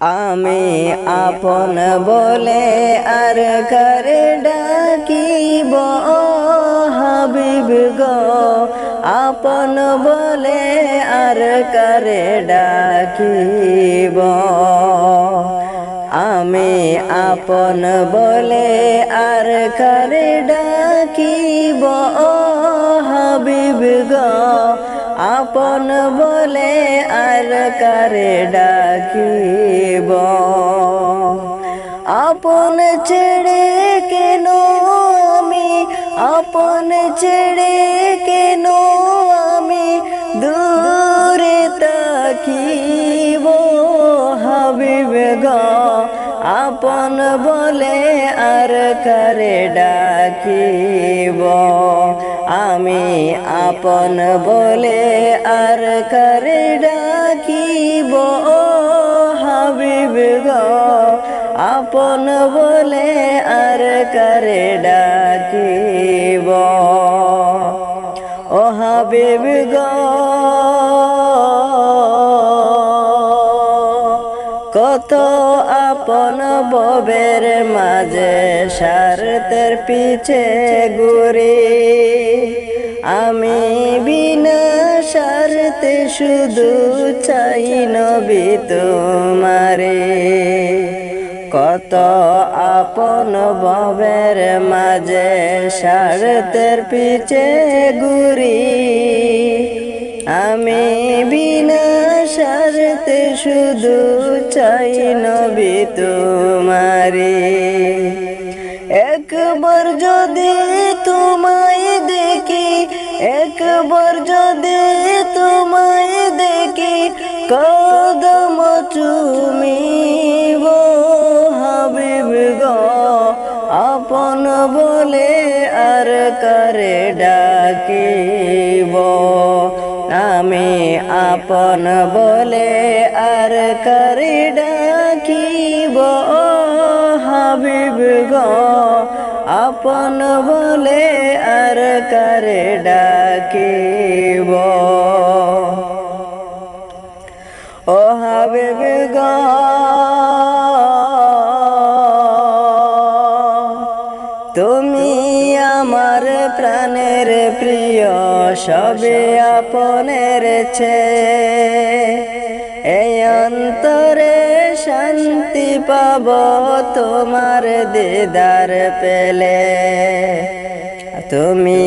আমি আপন বলে আর করে ডাকিব? হাবিব গো আপন বলে আর করে ডাকিব? আমি আপন বলে আর করে ডাকিব? আপন বলে আর করে ডাকিব? আপন ছেড়ে কেন আমি? আপন ছেড়ে কেন আমি? দূরে তাকিব, হাবিব গো। আপন বলে আর কারে ডাকিব? আমি আপন বলে আর করে ডাকিব? হাবিব গো, আপন বলে আর করে ডাকিব? ও হাবিব গো আপন ববের মাঝে সারতের পিছে ঘুরি। আমি বিনা সারতে শুধু চাই নবী তোমারে। কত আপন ববের মাঝে সারতের পিছে ঘুরি। আমি সারতে শুধু চাই নবী তোমারে। একবার যদি তোমায় দেখি, একবার যদি তোমায় দেখি, কদম চুমিব আপন বলে আর করে ডাকিব? হাবিব গো, আপন বলে আর করে ডাকিব? ও হাবিব গো, তুমি আমার প্রাণের প্রিয়। সবে আপনের ছে এই অন্তরে শান্তি পাব তোমার দিদার পেলে। তুমি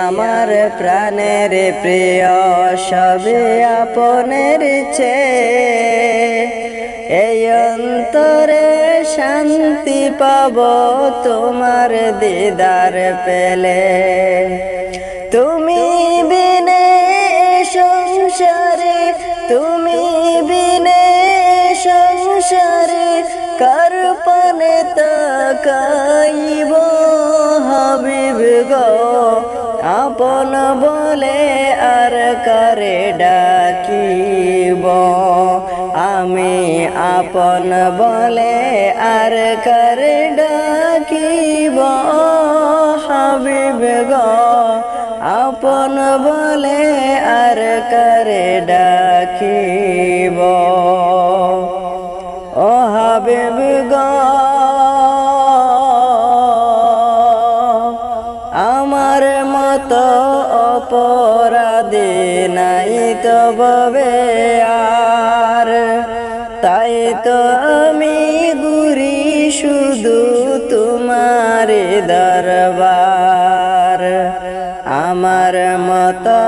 আমার প্রাণের প্রিয়, সবে আপনের ছে এই অন্তরে শান্তি পাব তোমার দিদার পেলে। তুমি বিনে সংসারে কার পানে তাকাইব, হাবিব গো। আপন বলে আর করে ডাকিব? আমি আপন বলে আর করে ডাকিব, হাবিব গো। আপন বলে করে ডাকিব। ও হাবিব গো, আমার মতো অপরাধী নাই তো ববে আর। তাই তো আমি গুরি শুধু তোমার দরবার। আমার মতো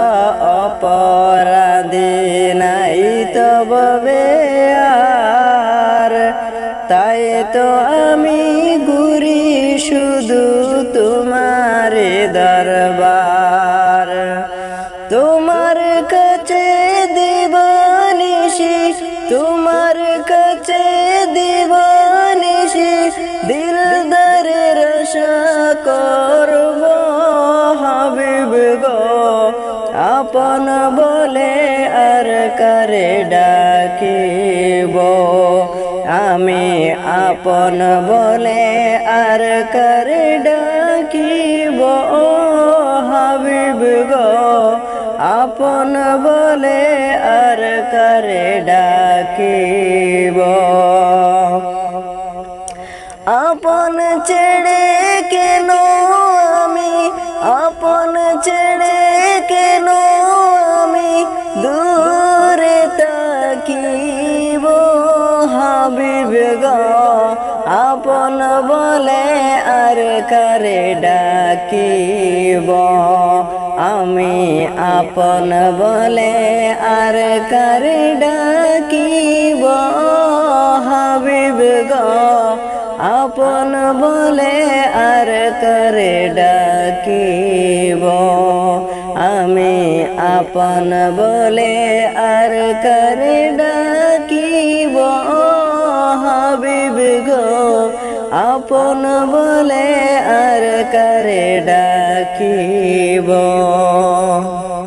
অপরাধী নাই তো ববে আর তাই তো আমি ঘুরি শুধু গোপন বলে আর কারে ডাকিব? আমি আপন বলে আর কারে ডাকিব? হাবিব গো, আপন বলে আর কারে ডাকিব? আপন ছেড়ে ডাকিব আমি আপন বলে আর করে ডাকিব হাবিব গো আপন বলে আর করে ডাকিব আমি আপন বলে আর করে ডাকিব হাবিব গো আপন ডাকিব